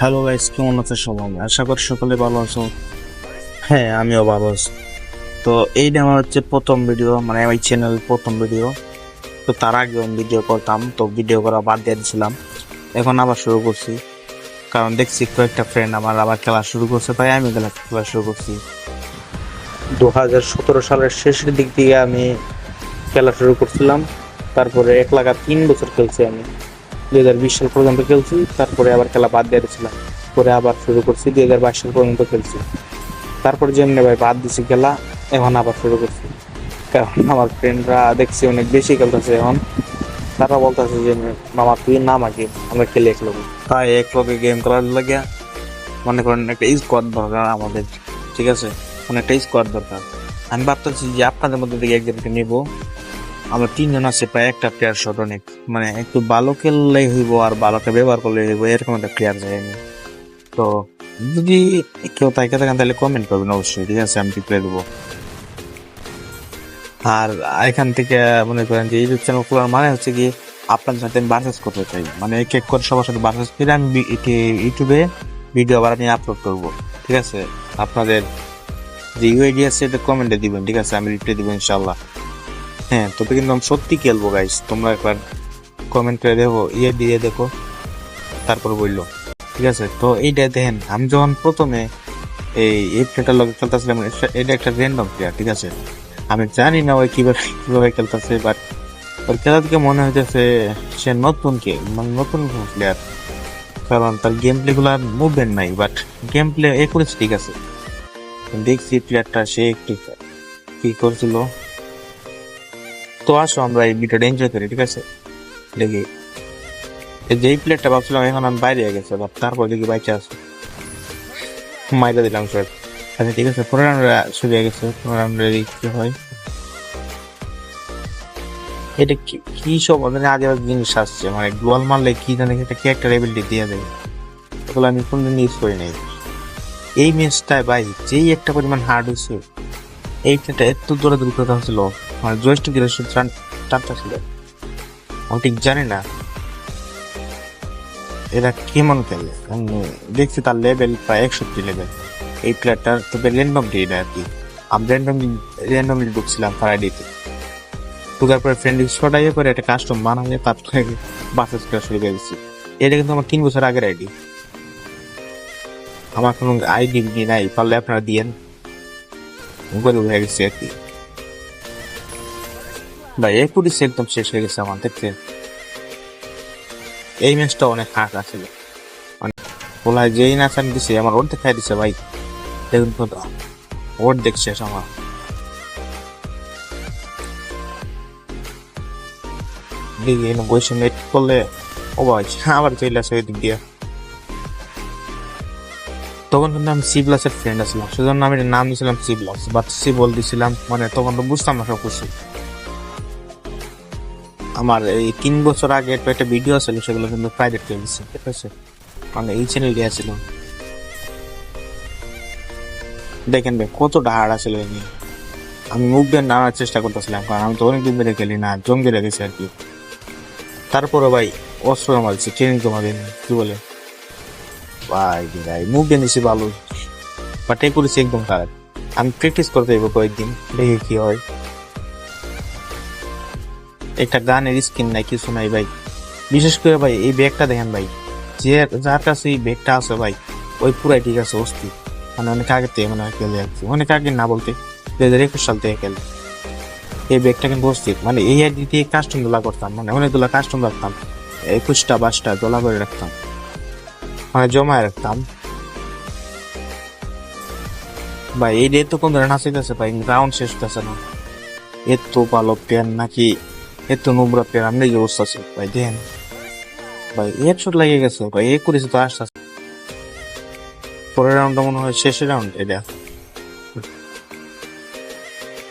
Hello guys কেমন আছে সবাই? আশা করি সকলে ভালো আছো। হ্যাঁ আমিও ভালো আছি। তো এইটা আমার হচ্ছে প্রথম ভিডিও মানে ওই চ্যানেল প্রথম ভিডিও তো তার আগে আমি ভিডিও করতাম, তো ভিডিও করা বাদ দিয়ে দিয়েছিলাম এখন আবার শুরু করছি। কারণ দেখছি কয়েকটা ফ্রেন্ড আমার আবার খেলা শুরু করছে, তাই আমি খেলা খেলা শুরু করছি। দু হাজার সতেরো সালের শেষের দিক দিয়ে আমি খেলা শুরু করছিলাম। তারপরে এক লাগা তিন বছর খেলছি আমি। দুই হাজার বিশ সাল পর্যন্ত খেলছি, তারপরে আবার খেলা বাদ দিয়ে দিয়েছিলাম। পরে আবার শুরু করছি, দুই হাজার বাইশ সাল পর্যন্ত খেলছি। তারপরে যেমনি ভাই বাদ দিছি খেলা, এখন আবার শুরু করছি। কারণ আমার ফ্রেন্ডরা দেখছি অনেক বেশি খেলতেছে এখন। তারা বলতেছে যে, মামা, তুই নাম আগে আমরা খেলে এক লোক তাই এক লোকে গেম খেলার লাগে মনে করেন একটা স্কোয়াড দরকার আমাদের, ঠিক আছে? মানে একটা স্কোয়াড দরকার। আমি ভাবতেছি যে আপনাদের মধ্যে থেকে একজনকে নিবো। আমরা তিনজন আছে, প্রায় একটা প্লেয়ার শট অনেক। মানে একটু ভালো খেললেই হইব আর ভালোটা ব্যবহার করলে হইব, এরকম একটা প্লেয়ার যায়নি তো যদি কেউ তাইকে থাকেন তাহলে কমেন্ট করবেন অবশ্যই, ঠিক আছে? আমি রিপ্লাই দেবো। আর এখান থেকে মনে করেন যে ইউটিউব চ্যানেল খোলার মানে হচ্ছে কি আপনার সাথে আমি বার্সেস করতে চাই। মানে এক এক করে সবার সাথে বার্সেস করে আমি ইউটিউবে ভিডিও আবার আমি আপলোড করব, ঠিক আছে? আপনাদের যে ইউআইডি আছে এটা কমেন্টে দিবেন, ঠিক আছে? আমি রিপ্লাই দিব ইনশাল্লাহ হ্যাঁ তবে কিন্তু আমি সত্যি খেলব গাইস তোমরা একবার কমেন্ট করে দেখো ইয়ে দিয়ে দেখো, তারপর বলল, ঠিক আছে? তো এইটা দেখেন, আমি যখন প্রথমে এই এই প্লেটার লগে খেলতেছিলাম, এটা- একটা র্যান্ডম প্লেয়ার ঠিক আছে? আমি জানি না ওই কীভাবে কীভাবে খেলতেছে বাট ওর খেলা থেকে মনে হইতেছে সে নতুন কে মানে নতুন প্লেয়ার কারণ তার গেম প্লে গুলার মুভমেন্ট নাই বাট গেম প্লে এ করেছে, ঠিক আছে? দেখছি প্লেয়ারটা সে একটু কি করছিল? তো আসো আমরা এই ভিডিওটা এনজয় করি, ঠিক আছে? দেখি এই প্লেটটা ভাবছিলাম এখন আমি বাইরে গেছে বাট তারপর দেখি বাইচে আছে। মাইরা দিলাম শর্ট আচ্ছা ঠিক আছে, পরের রাউন্ডে শুরু হয়ে গেছে, পরের রাউন্ডে কি হয়। এটা কি কি সব মানে বাজে জিনিস আসছে মানে গোয়াল মারলে কি জানি একটা ক্যারেক্টার এবিলিটি দিয়ে দেবে ওগুলো আমি কোনদিন ইউজ করি নাই। এই ম্যাচটায় ভাই, যেই একটা পরিমাণ হার্ড হয়েছে এইটা এত দূরে কথা ছিল মানে জয়স্টিক টানটা ছিল। আমি ঠিক জানি না। এরা কেমন খেলে দেখছি তার লেভেল প্রায় একষট্টি লেভেল এই প্লেয়ারটার তবে র্যান্ডম ডিড আর কি। আমি র্যান্ডম র্যান্ডমলি ঢুকছিলাম তার আইডিতে ঢুকার পরে ফ্রেন্ড শটাইয়ে করে একটা কাস্টম বানালে তারপরে বাসেস করা শুরু করে দিচ্ছি এটা কিন্তু আমার তিন বছর আগের আইডি আমার কোনো আইডি নাই পারলে আপনারা দিয়েন। গরিব হয়ে গেছে আর কি। ভাই এই পুলিশ একদম শেষ হয়ে গেছে আমার, দেখতে। এই ম্যাচটা অনেক হার্ড আছিল মানে বলায় যেই নাচ আমি দিছে, আমার ওর দেখাই দিছে, ভাই। দেখুন কত ওর দেখছে আমার। এনে বসে মেট করলে, ও ভাই, আবার চলে আসে ওই দিক দিয়ে। তখন কিন্তু আমি সি প্লাসের ফ্রেন্ড আছিলাম, সেজন্য আমি নাম দিয়েছিলাম সি প্লাস বাট সি বল দিছিলাম মানে তখন তো বুঝতাম না সব কিছু আমার এই তিন বছর আগে একটা ভিডিও ছিল সেগুলো কিন্তু প্রাইভেট করে দিচ্ছে ঠিক আছে? মানে এই চ্যানেল দেওয়া ছিল দেখেন ভাই, কতটা হার্ড আছিল এই নিয়ে। আমি মুখ দিয়ে নাড়ার চেষ্টা করতেছিলাম, কারণ আমি তো অনেকদিন ধরে খেলি না জঙ্গি রেখেছি আর কি। তারপরে ভাই, অস্ত্র মারছি ট্রেনিং জমা দিন কি বলে? ভাই ভাই, মুখ দিয়ে নিছি ভালো বাট এই করেছি একদম খারাপ। আমি প্র্যাকটিস করতে যাব কয়েকদিন, দেখি কি হয়। একটা গানের স্কিন নাই, কিছু নাই ভাই। বিশেষ করে ভাই, এই ব্যাগটা দেখেন ভাই। যে যার কাছে এই ব্যাগটা আছে ভাই, ওই পুরাই ঠিক আছে, অস্থির। মানে অনেক আগে থেকে মানে খেলে যাচ্ছি অনেক আগে না বলতে দু হাজার একুশ সাল থেকে খেলে। এই ব্যাগটা কিন্তু অস্থির। মানে এই আইডি দিয়ে কাস্টম দোলা করতাম মানে অনেকগুলো কাস্টম রাখতাম। একুশটা বাইশটা দোলা করে রাখতাম। মানে জমায় রাখতাম। ভাই, এই ডে তো কোন ধরনের হাসিতেছে ভাই রাউন্ড শেষ হতেছে না। এত ভালো প্যান নাকি এত নোংরা প্যান আমি অবস্থা আছে ভাই দেন ভাই হেডশট লেগে গেছে ভাই এ করেছে তো আসতে। পরের রাউন্ডটা মনে হয় শেষের রাউন্ড এটা।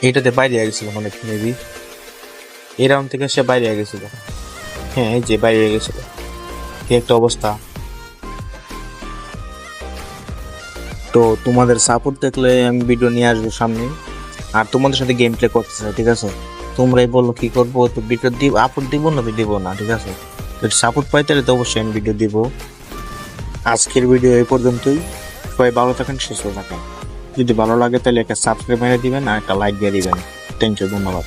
এটাতে বাইরে গেছিল মানে মেবি এই রাউন্ড থেকে সে বাইরে গেছিল হ্যাঁ এই যে বাইরে গেছিল কি একটা অবস্থা। তো তোমাদের সাপোর্ট দেখলে আমি ভিডিও নিয়ে আসব সামনে। আর তোমাদের সাথে গেম প্লে করতে চাই, ঠিক আছে? তোমরাই বলো কি করব, তো ভিডিও দিব আপলোড দিব না দিব না, ঠিক আছে? যদি সাপোর্ট পাই তাহলে তো অবশ্যই আমি ভিডিও দিব। আজকের ভিডিও এই পর্যন্তই। সবাই ভালো থাকেন, সুস্থ থাকেন। যদি ভালো লাগে তাহলে একটা সাবস্ক্রাইব মেরে দিবেন আর একটা লাইক দিয়ে দিবেন। থ্যাংক ইউ ধন্যবাদ।